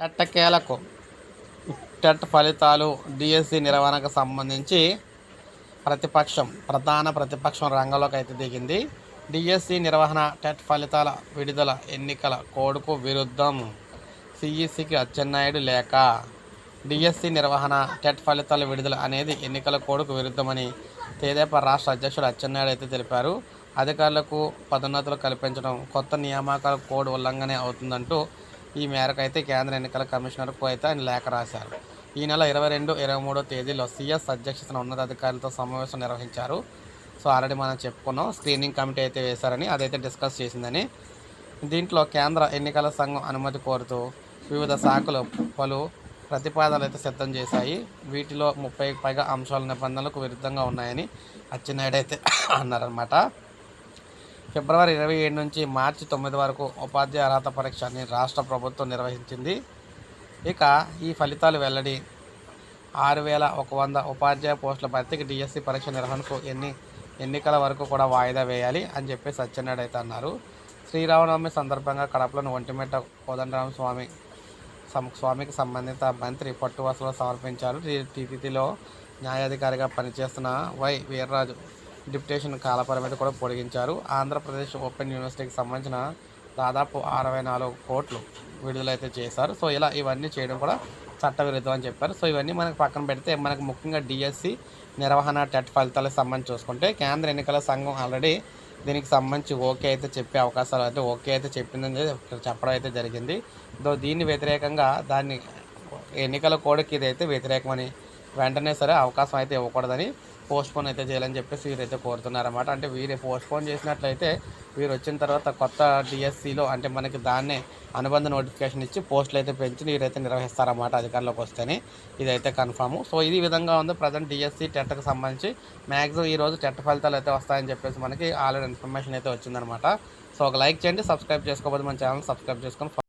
ఎట్టకేలకు టెట్ ఫలితాలు డిఎస్సి నిర్వహణకు సంబంధించి ప్రతిపక్షం ప్రధాన ప్రతిపక్షం రంగంలోకి అయితే దిగింది. డిఎస్సి నిర్వహణ టెట్ ఫలితాల విడుదల ఎన్నికల కోడ్కు విరుద్ధం. సిఈసికి అచ్చెన్నాయుడు లేఖ డిఎస్సి నిర్వహణ టెట్ ఫలితాల విడుదల అనేది ఎన్నికల కోడ్కు విరుద్ధమని తెదేపా రాష్ట్ర అధ్యక్షుడు అచ్చెన్నాయుడు అయితే తెలిపారు. అధికారులకు పదోన్నతులు కల్పించడం కొత్త నియామకాల కోడ్ ఉల్లంఘనే అవుతుందంటూ ఈ మేరకు అయితే కేంద్ర ఎన్నికల కమిషనర్కు అయితే ఆయన లేఖ రాశారు. ఈ నెల ఇరవై రెండు ఇరవై మూడో తేదీలో సీఎస్ అధ్యక్షతన ఉన్నతాధికారులతో సమావేశం నిర్వహించారు. సో ఆల్రెడీ మనం చెప్పుకున్నాం స్క్రీనింగ్ కమిటీ అయితే వేశారని అదైతే డిస్కస్ చేసిందని. దీంట్లో కేంద్ర ఎన్నికల సంఘం అనుమతి కోరుతూ వివిధ శాఖలు పలు ప్రతిపాదనలు అయితే సిద్ధం చేశాయి. వీటిలో ముప్పై పైగా అంశాల నిబంధనలకు విరుద్ధంగా ఉన్నాయని అచ్చెన్నాయుడు అయితే అన్నారనమాట ఫిబ్రవరి ఇరవై ఏడు నుంచి మార్చి తొమ్మిది వరకు ఉపాధ్యాయ అర్హత పరీక్షని రాష్ట్ర ప్రభుత్వం నిర్వహించింది. ఇక ఈ ఫలితాలు వెల్లడి ఆరు వేల ఒక వంద ఉపాధ్యాయ పోస్టుల భర్తీకి డిఎస్సి పరీక్ష నిర్వహణకు ఎన్ని ఎన్నికల వరకు కూడా వాయిదా వేయాలి అని చెప్పి సత్యనారాయణ అయితే అన్నారు. శ్రీరామనవమి సందర్భంగా కడపలోని ఒంటిమిట్ట కోదండరామ స్వామి స్వామికి సంబంధిత మంత్రి పట్టు వసూలు సమర్పించారు టీటీలో న్యాయాధికారిగా పనిచేస్తున్న వై వీర్రాజు డిప్యుటేషన్ కాలపరిమితి కూడా పొడిగించారు. ఆంధ్రప్రదేశ్ ఓపెన్ యూనివర్సిటీకి సంబంధించిన దాదాపు అరవై నాలుగు కోట్లు విడుదలైతే చేశారు. సో ఇలా ఇవన్నీ చేయడం కూడా చట్టవిరుద్ధం అని చెప్పారు. సో ఇవన్నీ మనకు పక్కన పెడితే మనకు ముఖ్యంగా డిఎస్సి నిర్వహణ టెట్ ఫలితాలకు సంబంధించి చూసుకుంటే కేంద్ర ఎన్నికల సంఘం ఆల్రెడీ దీనికి సంబంధించి ఓకే అయితే చెప్పే అవకాశాలు అయితే ఓకే అయితే చెప్పిందని చెప్పడం అయితే జరిగింది. దో దీన్ని వ్యతిరేకంగా దాన్ని ఎన్నికల కోడ్కి ఇదైతే వ్యతిరేకమని వెంటనే సరే అవకాశం అయితే ఇవ్వకూడదని పోస్ట్పోన్ అయితే చేయాలని చెప్పేసి వీరైతే కోరుతున్నారన్నమాట. అంటే వీరే పోస్ట్పోన్ చేసినట్లయితే వీరు వచ్చిన తర్వాత కొత్త డిఎస్సిలో అంటే మనకి దాన్నే అనుబంధ నోటిఫికేషన్ ఇచ్చి పోస్టులు అయితే పెంచి వీరైతే నిర్వహిస్తారన్నమాట అధికారంలోకి వస్తేనే. ఇదైతే కన్ఫామ్ సో ఇది విధంగా ఉంది. ప్రజెంట్ డిఎస్సి టెట్కి సంబంధించి మ్యాక్సిమం ఈ రోజు టెట్ ఫలితాలు అయితే వస్తాయని చెప్పేసి మనకి ఆల్రెడీ ఇన్ఫర్మేషన్ అయితే వచ్చిందనమాట సో ఒక లైక్ చేయండి సబ్స్క్రైబ్ చేసుకోకపోతే మన ఛానల్ సబ్స్క్రైబ్ చేసుకొని